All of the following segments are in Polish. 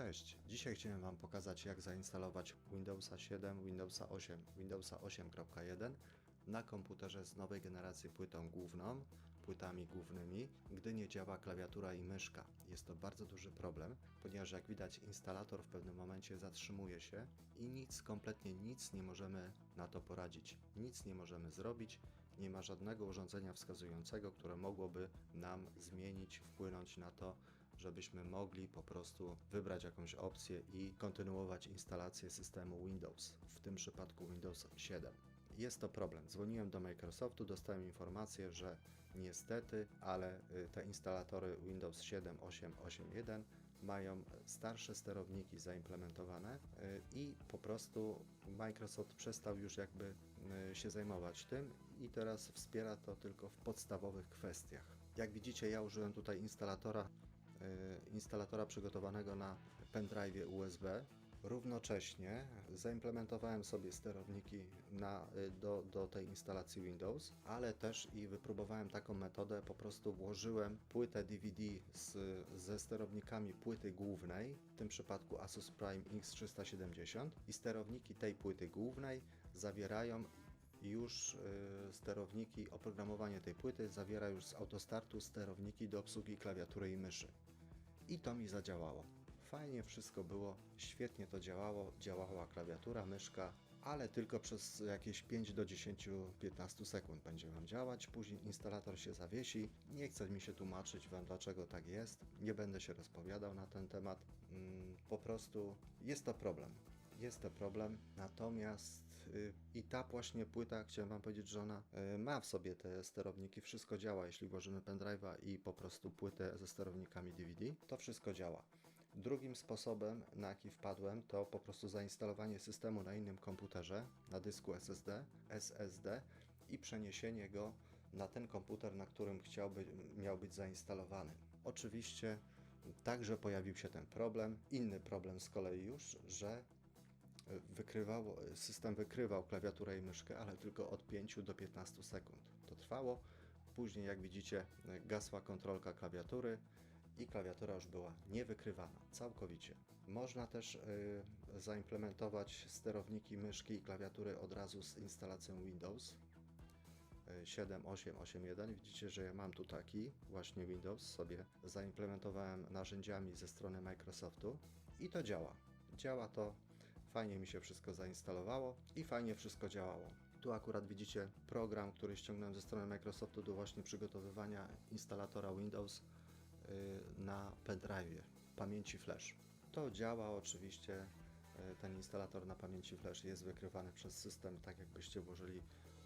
Cześć, dzisiaj chciałem Wam pokazać jak zainstalować Windowsa 7, Windowsa 8, Windowsa 8.1 na komputerze z nowej generacji płytą główną, płytami głównymi, gdy nie działa klawiatura i myszka. Jest to bardzo duży problem, ponieważ jak widać instalator w pewnym momencie zatrzymuje się i nic, kompletnie nic nie możemy na to poradzić. Nic nie możemy zrobić, nie ma żadnego urządzenia wskazującego, które mogłoby nam zmienić, wpłynąć na to, żebyśmy mogli po prostu wybrać jakąś opcję i kontynuować instalację systemu Windows, w tym przypadku Windows 7. Jest to problem. Dzwoniłem do Microsoftu, dostałem informację, że niestety, ale y, te instalatory Windows 7, 8, 8.1 mają starsze sterowniki zaimplementowane y, i po prostu Microsoft przestał już jakby y, się zajmować tym i teraz wspiera to tylko w podstawowych kwestiach. Jak widzicie, ja użyłem tutaj instalatora instalatora przygotowanego na pendrive USB. Równocześnie zaimplementowałem sobie sterowniki na, y, do, do tej instalacji Windows, ale też i wypróbowałem taką metodę, po prostu włożyłem płytę DVD z, ze sterownikami płyty głównej, w tym przypadku Asus Prime X370 i sterowniki tej płyty głównej zawierają już y, sterowniki, oprogramowanie tej płyty zawiera już z autostartu sterowniki do obsługi klawiatury i myszy. I to mi zadziałało. Fajnie wszystko było, świetnie to działało, działała klawiatura, myszka, ale tylko przez jakieś 5 do 10-15 sekund będzie Wam działać, później instalator się zawiesi. Nie chce mi się tłumaczyć Wam dlaczego tak jest, nie będę się rozpowiadał na ten temat, Mm, po prostu jest to problem. Jest to problem, natomiast y, i ta właśnie płyta, chciałem Wam powiedzieć, że ona y, ma w sobie te sterowniki, wszystko działa, jeśli włożymy pendrive'a i po prostu płytę ze sterownikami DVD, to wszystko działa. Drugim sposobem, na jaki wpadłem, to po prostu zainstalowanie systemu na innym komputerze, na dysku SSD, SSD i przeniesienie go na ten komputer, na którym chciałby, miał być zainstalowany. Oczywiście także pojawił się ten problem. Inny problem z kolei już, że wykrywał, system wykrywał klawiaturę i myszkę, ale tylko od 5 do 15 sekund. To trwało. Później, jak widzicie, gasła kontrolka klawiatury i klawiatura już była niewykrywana całkowicie. Można też y, zaimplementować sterowniki myszki i klawiatury od razu z instalacją Windows. 7, 8, 8, 1. Widzicie, że ja mam tu taki właśnie Windows sobie zaimplementowałem narzędziami ze strony Microsoftu i to działa. Działa to, fajnie mi się wszystko zainstalowało i fajnie wszystko działało. Tu akurat widzicie program, który ściągnąłem ze strony Microsoftu do właśnie przygotowywania instalatora Windows y, na pendrive, pamięci flash. To działa oczywiście, y, ten instalator na pamięci flash jest wykrywany przez system, tak jakbyście włożyli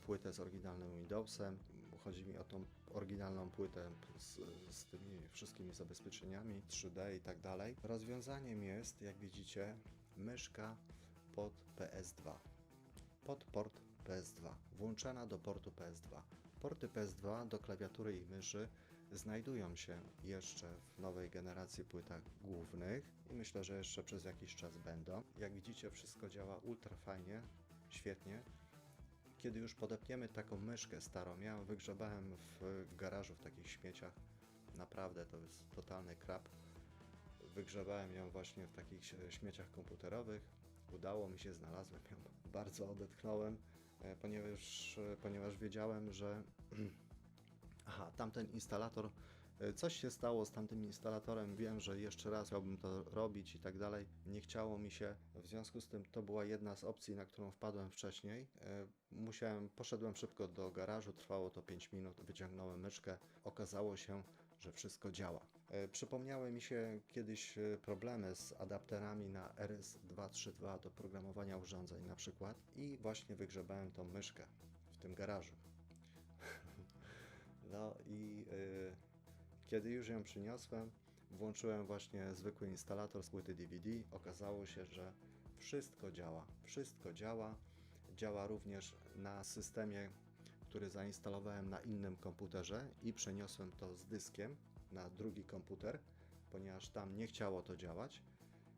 płytę z oryginalnym Windowsem. Chodzi mi o tą oryginalną płytę z, z tymi wszystkimi zabezpieczeniami 3D i tak dalej. Rozwiązaniem jest, jak widzicie, myszka pod PS2. Pod port PS2, włączona do portu PS2. Porty PS2 do klawiatury i myszy znajdują się jeszcze w nowej generacji płytach głównych i myślę, że jeszcze przez jakiś czas będą. Jak widzicie, wszystko działa ultra fajnie, świetnie kiedy już podepniemy taką myszkę starą, ja ją wygrzebałem w garażu w takich śmieciach, naprawdę to jest totalny krab. Wygrzebałem ją właśnie w takich śmieciach komputerowych, udało mi się, znalazłem ją, bardzo odetchnąłem, e, ponieważ, e, ponieważ wiedziałem, że aha, tamten instalator Coś się stało z tamtym instalatorem, wiem, że jeszcze raz chciałbym to robić i tak dalej. Nie chciało mi się, w związku z tym to była jedna z opcji, na którą wpadłem wcześniej. E, Musiałem, poszedłem szybko do garażu, trwało to 5 minut, wyciągnąłem myszkę, okazało się, że wszystko działa. E, Przypomniały mi się kiedyś e, problemy z adapterami na RS232 do programowania urządzeń na przykład i właśnie wygrzebałem tą myszkę w tym garażu. No i yy, kiedy już ją przyniosłem, włączyłem właśnie zwykły instalator z płyty DVD. Okazało się, że wszystko działa. Wszystko działa. Działa również na systemie, który zainstalowałem na innym komputerze i przeniosłem to z dyskiem na drugi komputer, ponieważ tam nie chciało to działać.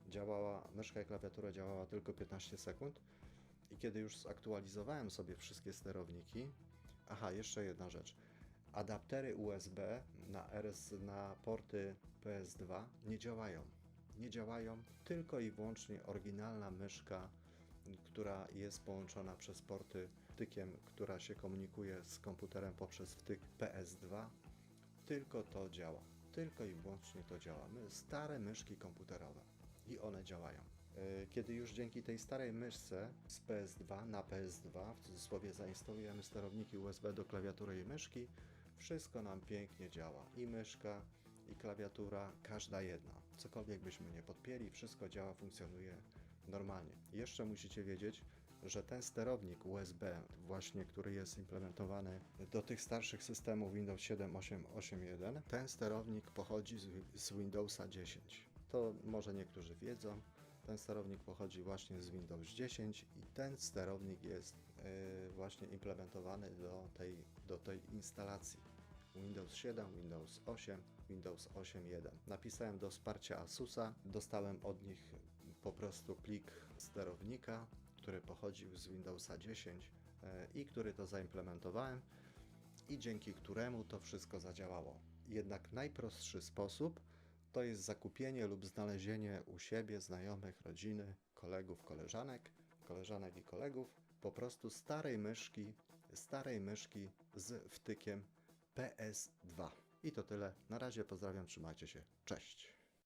Działała, myszka i klawiatura działała tylko 15 sekund. I kiedy już zaktualizowałem sobie wszystkie sterowniki, aha, jeszcze jedna rzecz adaptery USB na RS na porty PS2 nie działają. nie działają, tylko i wyłącznie oryginalna myszka, która jest połączona przez porty wtykiem, która się komunikuje z komputerem poprzez wtyk PS2, tylko to działa. Tylko i wyłącznie to działa. My, stare myszki komputerowe i one działają. E, Kiedy już dzięki tej starej myszce z PS2 na PS2, w cudzysłowie zainstalujemy sterowniki USB do klawiatury i myszki, wszystko nam pięknie działa. I myszka, i klawiatura, każda jedna. Cokolwiek byśmy nie podpięli, wszystko działa, funkcjonuje normalnie. Jeszcze musicie wiedzieć, że ten sterownik USB, właśnie który jest implementowany do tych starszych systemów Windows 7, 8, 8.1, ten sterownik pochodzi z, z Windowsa 10. To może niektórzy wiedzą. Ten sterownik pochodzi właśnie z Windows 10 i ten sterownik jest e, właśnie implementowany do tej, do tej instalacji. Windows 7, Windows 8, Windows 8.1. Napisałem do wsparcia Asusa, dostałem od nich po prostu plik sterownika, który pochodził z Windowsa 10 e, i który to zaimplementowałem i dzięki któremu to wszystko zadziałało. Jednak najprostszy sposób to jest zakupienie lub znalezienie u siebie znajomych, rodziny, kolegów, koleżanek, koleżanek i kolegów po prostu starej myszki, starej myszki z wtykiem PS2. I to tyle. Na razie pozdrawiam, trzymajcie się. Cześć.